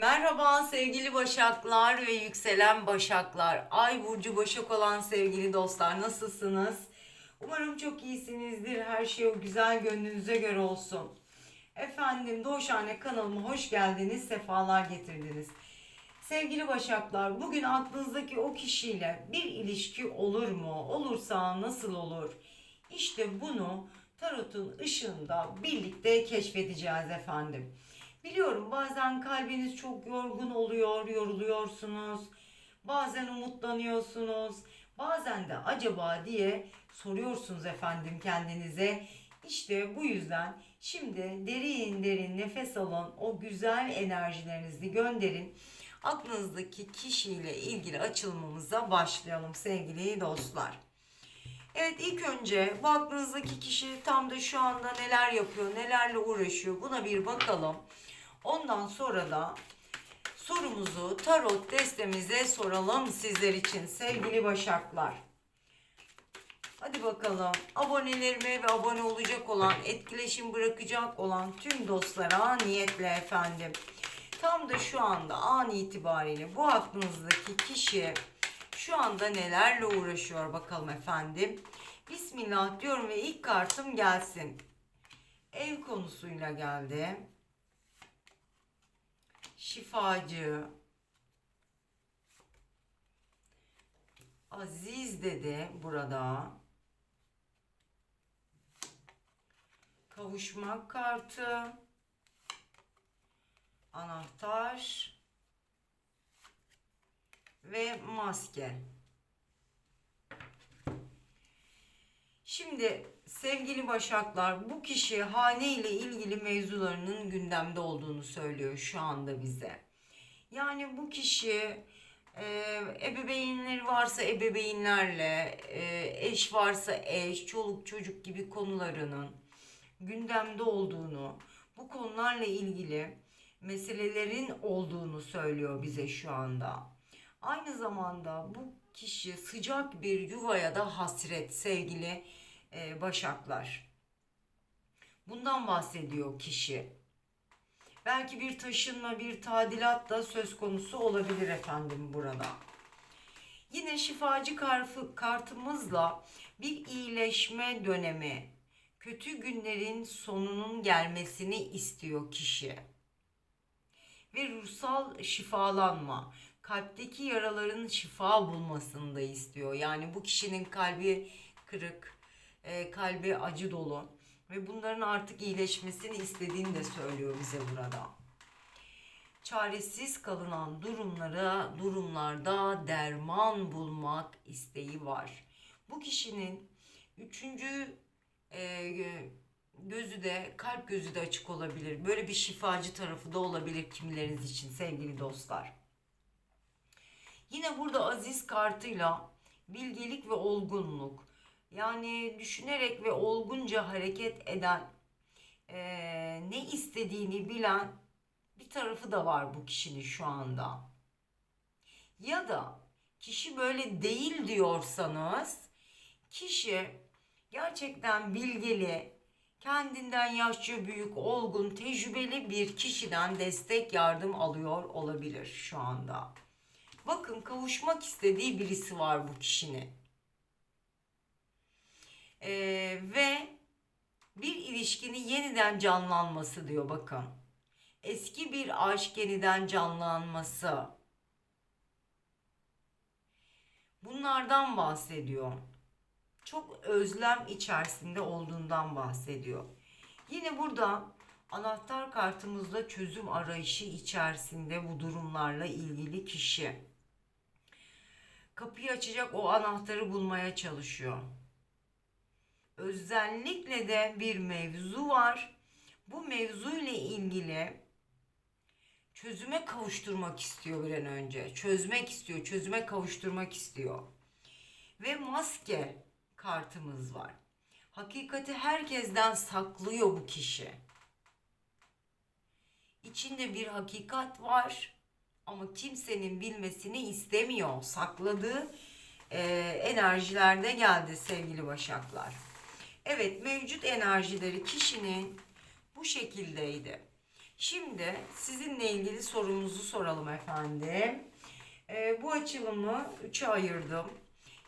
Merhaba sevgili Başaklar ve yükselen Başaklar. Ay burcu Başak olan sevgili dostlar nasılsınız? Umarım çok iyisinizdir. Her şey o güzel gönlünüze göre olsun. Efendim Doğuşhane kanalıma hoş geldiniz, sefalar getirdiniz. Sevgili Başaklar, bugün aklınızdaki o kişiyle bir ilişki olur mu? Olursa nasıl olur? İşte bunu tarotun ışığında birlikte keşfedeceğiz efendim. Biliyorum bazen kalbiniz çok yorgun oluyor, yoruluyorsunuz. Bazen umutlanıyorsunuz. Bazen de acaba diye soruyorsunuz efendim kendinize. İşte bu yüzden şimdi derin derin nefes alın. O güzel enerjilerinizi gönderin. Aklınızdaki kişiyle ilgili açılmamıza başlayalım sevgili dostlar. Evet ilk önce bu aklınızdaki kişi tam da şu anda neler yapıyor, nelerle uğraşıyor buna bir bakalım. Ondan sonra da sorumuzu tarot destemize soralım sizler için sevgili başaklar. Hadi bakalım abonelerime ve abone olacak olan, etkileşim bırakacak olan tüm dostlara niyetle efendim. Tam da şu anda an itibariyle bu aklınızdaki kişi şu anda nelerle uğraşıyor bakalım efendim. Bismillah diyorum ve ilk kartım gelsin. Ev konusuyla geldi. Şifacı. Aziz dedi burada. Kavuşmak kartı. Anahtar. Ve maske. Şimdi sevgili Başaklar bu kişi hane ile ilgili mevzularının gündemde olduğunu söylüyor şu anda bize. Yani bu kişi e, ebeveynleri varsa ebeveynlerle, e, eş varsa eş, çoluk çocuk gibi konularının gündemde olduğunu, bu konularla ilgili meselelerin olduğunu söylüyor bize şu anda. Aynı zamanda bu kişi sıcak bir yuvaya da hasret sevgili e, başaklar. Bundan bahsediyor kişi. Belki bir taşınma, bir tadilat da söz konusu olabilir efendim burada. Yine şifacı kartı, kartımızla bir iyileşme dönemi, kötü günlerin sonunun gelmesini istiyor kişi. Ve ruhsal şifalanma, kalpteki yaraların şifa bulmasını da istiyor. Yani bu kişinin kalbi kırık, e, kalbi acı dolu ve bunların artık iyileşmesini istediğini de söylüyor bize burada. Çaresiz kalınan durumlara, durumlarda derman bulmak isteği var. Bu kişinin üçüncü e, gözü de kalp gözü de açık olabilir. Böyle bir şifacı tarafı da olabilir kimileriniz için sevgili dostlar. Yine burada aziz kartıyla bilgelik ve olgunluk. Yani düşünerek ve olgunca hareket eden, e, ne istediğini bilen bir tarafı da var bu kişinin şu anda. Ya da kişi böyle değil diyorsanız, kişi gerçekten bilgili, kendinden yaşça büyük, olgun, tecrübeli bir kişiden destek yardım alıyor olabilir şu anda. Bakın kavuşmak istediği birisi var bu kişinin. Ee, ve bir ilişkinin yeniden canlanması diyor bakın. Eski bir aşk yeniden canlanması. Bunlardan bahsediyor. Çok özlem içerisinde olduğundan bahsediyor. Yine burada anahtar kartımızda çözüm arayışı içerisinde bu durumlarla ilgili kişi kapıyı açacak o anahtarı bulmaya çalışıyor. Özellikle de bir mevzu var. Bu mevzu ile ilgili çözüme kavuşturmak istiyor bir an önce. Çözmek istiyor, çözüme kavuşturmak istiyor. Ve maske kartımız var. Hakikati herkesten saklıyor bu kişi. İçinde bir hakikat var ama kimsenin bilmesini istemiyor. Sakladığı e, enerjilerde geldi sevgili başaklar. Evet mevcut enerjileri kişinin bu şekildeydi. Şimdi sizinle ilgili sorumuzu soralım efendim. Ee, bu açılımı üçe ayırdım.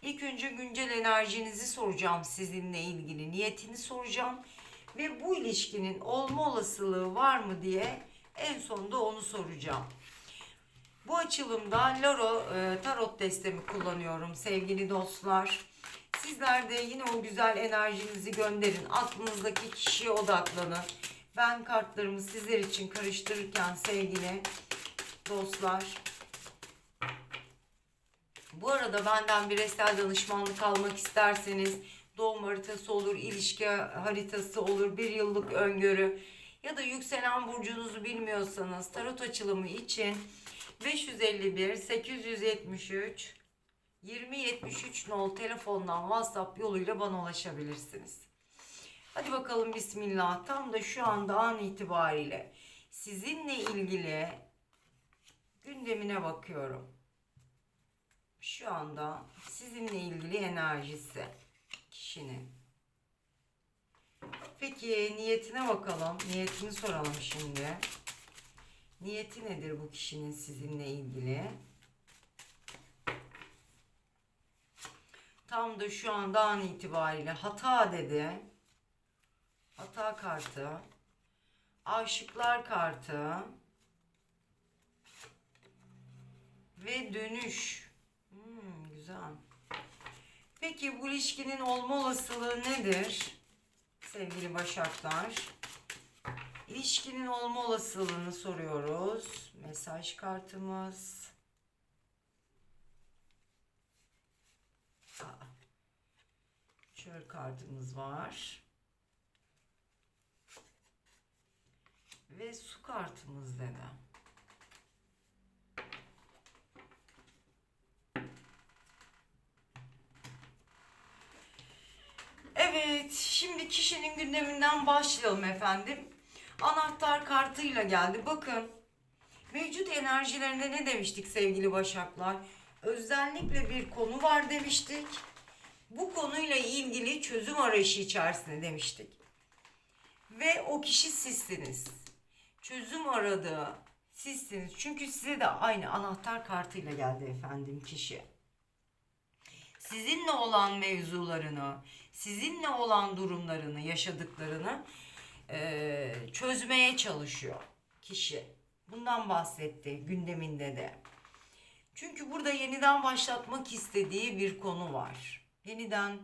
İlk önce güncel enerjinizi soracağım sizinle ilgili. Niyetini soracağım. Ve bu ilişkinin olma olasılığı var mı diye en sonunda onu soracağım. Bu açılımda Laro e, Tarot destemi kullanıyorum sevgili dostlar. Sizler de yine o güzel enerjinizi gönderin. Aklınızdaki kişiye odaklanın. Ben kartlarımı sizler için karıştırırken sevgili dostlar. Bu arada benden bireysel danışmanlık almak isterseniz doğum haritası olur, ilişki haritası olur, bir yıllık öngörü ya da yükselen burcunuzu bilmiyorsanız tarot açılımı için 551 873 2073 nol telefondan WhatsApp yoluyla bana ulaşabilirsiniz. Hadi bakalım bismillah. Tam da şu anda an itibariyle sizinle ilgili gündemine bakıyorum. Şu anda sizinle ilgili enerjisi kişinin. Peki niyetine bakalım. Niyetini soralım şimdi. Niyeti nedir bu kişinin sizinle ilgili? Tam da şu anda an itibariyle hata dedi. Hata kartı. Aşıklar kartı. Ve dönüş. Hmm, güzel. Peki bu ilişkinin olma olasılığı nedir? Sevgili Başaklar. İlişkinin olma olasılığını soruyoruz. Mesaj kartımız. Çöl kartımız var. Ve su kartımız dedi. Evet, şimdi kişinin gündeminden başlayalım efendim. Anahtar kartıyla geldi. Bakın, mevcut enerjilerinde ne demiştik sevgili Başaklar? Özellikle bir konu var demiştik. Bu konuyla ilgili çözüm arayışı içerisinde demiştik. Ve o kişi sizsiniz. Çözüm aradığı sizsiniz. Çünkü size de aynı anahtar kartıyla geldi efendim kişi sizinle olan mevzularını, sizinle olan durumlarını, yaşadıklarını eee, çözmeye çalışıyor kişi. Bundan bahsetti gündeminde de. Çünkü burada yeniden başlatmak istediği bir konu var. Yeniden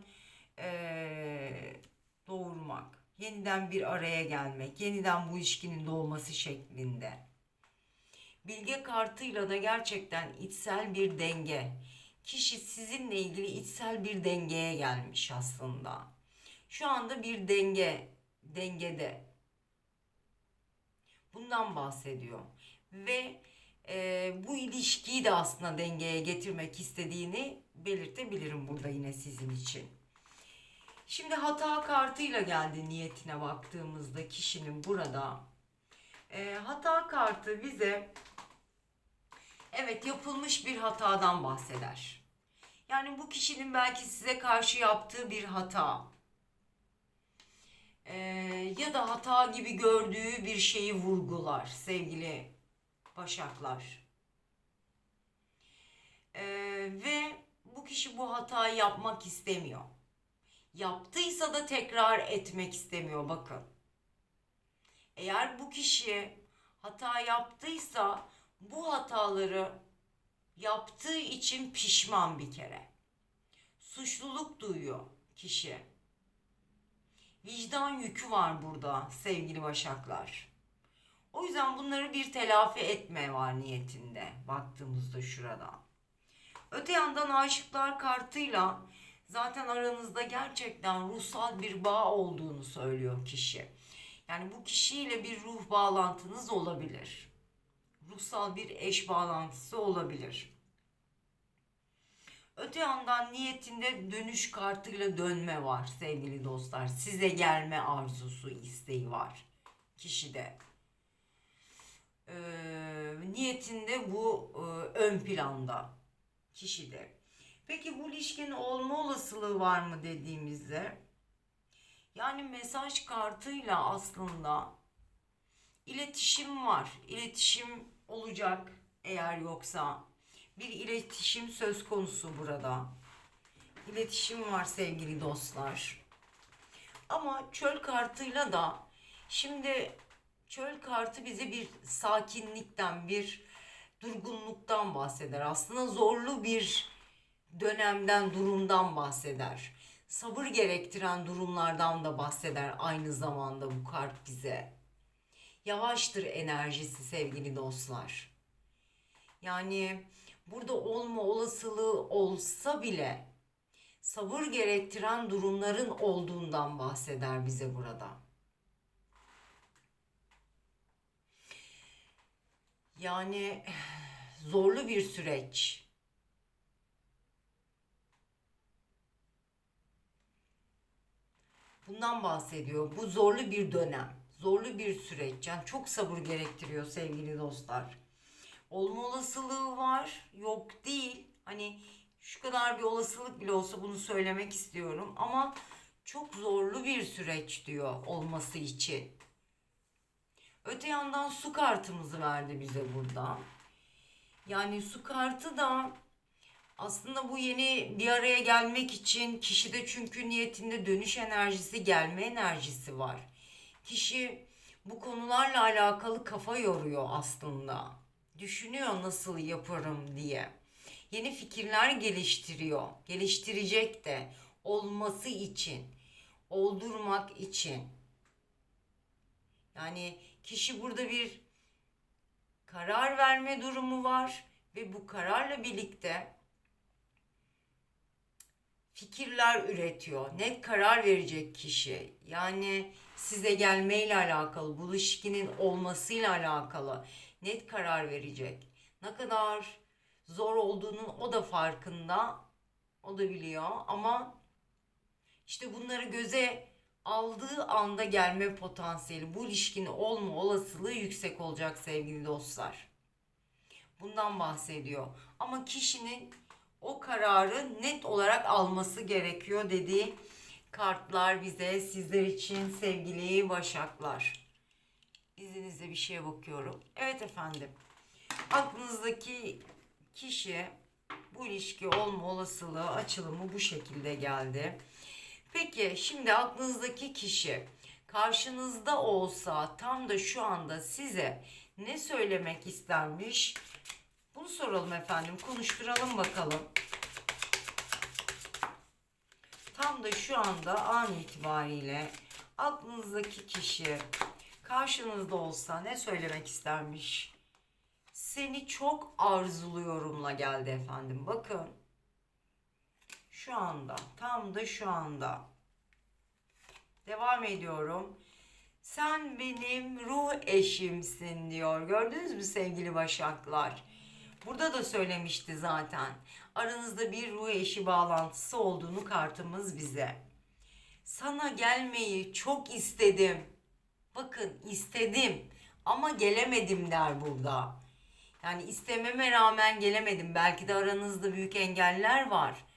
eee, doğurmak, yeniden bir araya gelmek, yeniden bu ilişkinin doğması şeklinde. Bilge kartıyla da gerçekten içsel bir denge. Kişi sizinle ilgili içsel bir dengeye gelmiş aslında. Şu anda bir denge, dengede. Bundan bahsediyor. Ve e, bu ilişkiyi de aslında dengeye getirmek istediğini belirtebilirim burada yine sizin için. Şimdi hata kartıyla geldi niyetine baktığımızda kişinin burada. E, hata kartı bize evet yapılmış bir hatadan bahseder. Yani bu kişinin belki size karşı yaptığı bir hata. Ee, ya da hata gibi gördüğü bir şeyi vurgular sevgili başaklar. Ee, ve bu kişi bu hatayı yapmak istemiyor. Yaptıysa da tekrar etmek istemiyor bakın. Eğer bu kişi hata yaptıysa bu hataları yaptığı için pişman bir kere. Suçluluk duyuyor kişi. Vicdan yükü var burada sevgili başaklar. O yüzden bunları bir telafi etme var niyetinde baktığımızda şurada. Öte yandan aşıklar kartıyla zaten aranızda gerçekten ruhsal bir bağ olduğunu söylüyor kişi. Yani bu kişiyle bir ruh bağlantınız olabilir ruhsal bir eş bağlantısı olabilir. Öte yandan niyetinde dönüş kartıyla dönme var sevgili dostlar. Size gelme arzusu, isteği var kişide. Ee, niyetinde bu e, ön planda kişide. Peki bu ilişkinin olma olasılığı var mı dediğimizde yani mesaj kartıyla aslında İletişim var. İletişim olacak eğer yoksa. Bir iletişim söz konusu burada. İletişim var sevgili dostlar. Ama çöl kartıyla da şimdi çöl kartı bize bir sakinlikten, bir durgunluktan bahseder. Aslında zorlu bir dönemden, durumdan bahseder. Sabır gerektiren durumlardan da bahseder aynı zamanda bu kart bize. Yavaştır enerjisi sevgili dostlar. Yani burada olma olasılığı olsa bile sabır gerektiren durumların olduğundan bahseder bize burada. Yani zorlu bir süreç. Bundan bahsediyor. Bu zorlu bir dönem. Zorlu bir süreç. Yani çok sabır gerektiriyor sevgili dostlar. Olma olasılığı var. Yok değil. Hani şu kadar bir olasılık bile olsa bunu söylemek istiyorum. Ama çok zorlu bir süreç diyor olması için. Öte yandan su kartımızı verdi bize burada. Yani su kartı da aslında bu yeni bir araya gelmek için kişide çünkü niyetinde dönüş enerjisi, gelme enerjisi var. Kişi bu konularla alakalı kafa yoruyor aslında. Düşünüyor nasıl yaparım diye. Yeni fikirler geliştiriyor. Geliştirecek de olması için, oldurmak için. Yani kişi burada bir karar verme durumu var ve bu kararla birlikte fikirler üretiyor. Net karar verecek kişi. Yani size gelmeyle alakalı, bu ilişkinin olmasıyla alakalı net karar verecek. Ne kadar zor olduğunun o da farkında. O da biliyor ama işte bunları göze aldığı anda gelme potansiyeli, bu ilişkinin olma olasılığı yüksek olacak sevgili dostlar. Bundan bahsediyor. Ama kişinin o kararı net olarak alması gerekiyor dediği kartlar bize sizler için sevgili başaklar. İzninizle bir şeye bakıyorum. Evet efendim. Aklınızdaki kişi bu ilişki olma olasılığı açılımı bu şekilde geldi. Peki şimdi aklınızdaki kişi karşınızda olsa tam da şu anda size ne söylemek istermiş? Bunu soralım efendim. Konuşturalım bakalım. Tam da şu anda an itibariyle aklınızdaki kişi karşınızda olsa ne söylemek istermiş? Seni çok arzuluyorumla geldi efendim. Bakın. Şu anda. Tam da şu anda. Devam ediyorum. Sen benim ruh eşimsin diyor. Gördünüz mü sevgili başaklar? Burada da söylemişti zaten. Aranızda bir ruh eşi bağlantısı olduğunu kartımız bize. Sana gelmeyi çok istedim. Bakın istedim ama gelemedim der burada. Yani istememe rağmen gelemedim. Belki de aranızda büyük engeller var.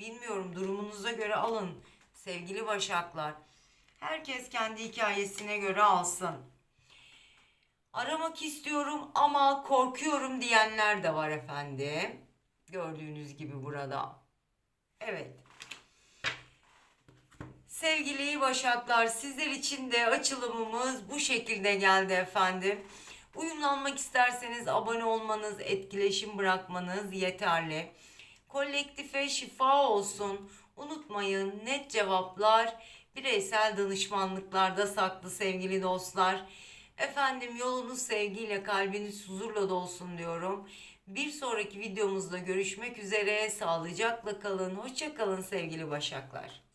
Bilmiyorum durumunuza göre alın sevgili başaklar. Herkes kendi hikayesine göre alsın. Aramak istiyorum ama korkuyorum diyenler de var efendim. Gördüğünüz gibi burada. Evet. Sevgili Başaklar sizler için de açılımımız bu şekilde geldi efendim. Uyumlanmak isterseniz abone olmanız, etkileşim bırakmanız yeterli. Kolektife şifa olsun. Unutmayın net cevaplar bireysel danışmanlıklarda saklı sevgili dostlar. Efendim yolunuz sevgiyle, kalbiniz huzurla dolsun diyorum. Bir sonraki videomuzda görüşmek üzere. Sağlıcakla kalın. Hoşça kalın sevgili başaklar.